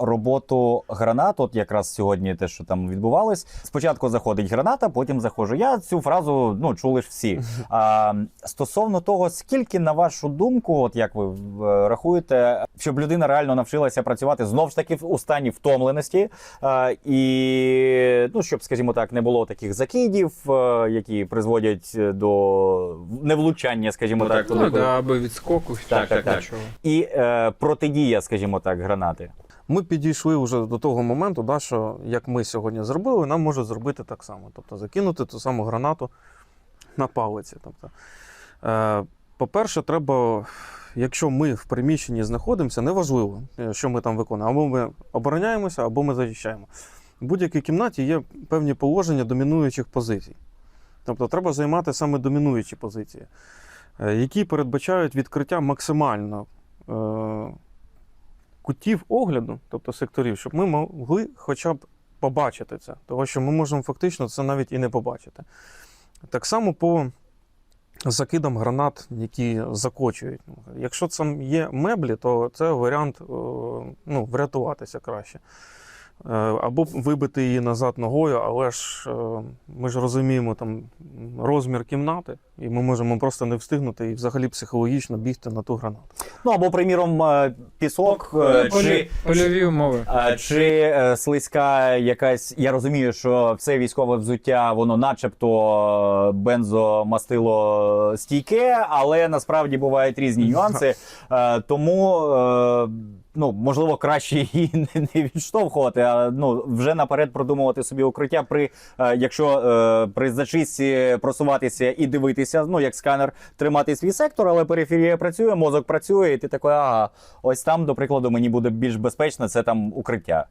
роботу гранат. От якраз сьогодні те, що там відбувалось. Спочатку заходить граната, потім заходжу. Я цю фразу ну чули ж всі. А, стосовно того, скільки на вашу думку, от як ви е, рахуєте, щоб людина реально навчилася працювати знов ж таки у стані втомленості, а, і ну щоб, скажімо так, не було таких закидів, е, які призводять до невлучання, скажімо так, Ну, великої- да, або відскоку. Так, так, так. Чого. і е, протидія, скажімо так, гранати. Ми підійшли вже до того моменту, да, що як ми сьогодні зробили, нам можуть зробити так само. Тобто закинути ту саму гранату на палиці. Тобто, е, по-перше, треба, якщо ми в приміщенні знаходимося, неважливо, е, що ми там виконуємо, або ми обороняємося, або ми захищаємо. В будь-якій кімнаті є певні положення домінуючих позицій. Тобто треба займати саме домінуючі позиції, е, які передбачають відкриття максимально кутів огляду, тобто секторів, щоб ми могли хоча б побачити це. Тому що ми можемо фактично це навіть і не побачити. Так само по закидам гранат, які закочують. Якщо це є меблі, то це варіант е, ну, врятуватися краще. Е, Або вибити її назад ногою, але ж е, ми ж розуміємо там розмір кімнати, і ми можемо просто не встигнути і взагалі психологічно бігти на ту гранату. Ну або, приміром, е, пісок е, чи. Польові умови. Чи е, слизька якась. Я розумію, що все військове взуття, воно начебто бензомастило стійке, але насправді бувають різні нюанси. Е, Тому, е, ну, можливо, краще її не- не відштовхувати, а ну, вже наперед продумувати собі укриття при е, якщо е, при зачистці просуватися і дивитися, ну як сканер, тримати свій сектор, але периферія працює, мозок працює, і ти такий, ага, ось там, до прикладу, мені буде більш безпечно, це там укриття.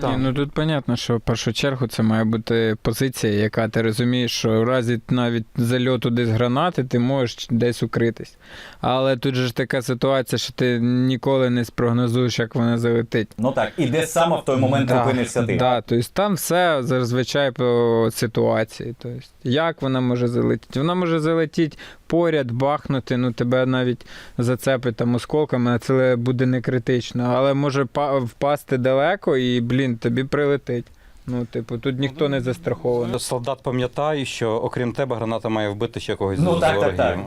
Так. Ні, ну тут понятно, що в першу чергу це має бути позиція, яка ти розумієш, що в разі навіть зальоту десь гранати, ти можеш десь укритись. Але тут же ж така ситуація, що ти ніколи не спрогнозуєш, як вона залетить. Ну так, і де саме в той момент Да, опинишся ти. Да, тобто там все зазвичай по ситуації. Тобто, як вона може залетіти? Вона може залетіти поряд, бахнути, ну тебе навіть зацепить там осколками, а це буде не критично. Але може па- впасти далеко і, блін, тобі прилетить. Ну, типу, тут ніхто не застрахований. Солдат пам'ятає, що окрім тебе граната має вбити ще когось Ну, з так, так, ворогів. так.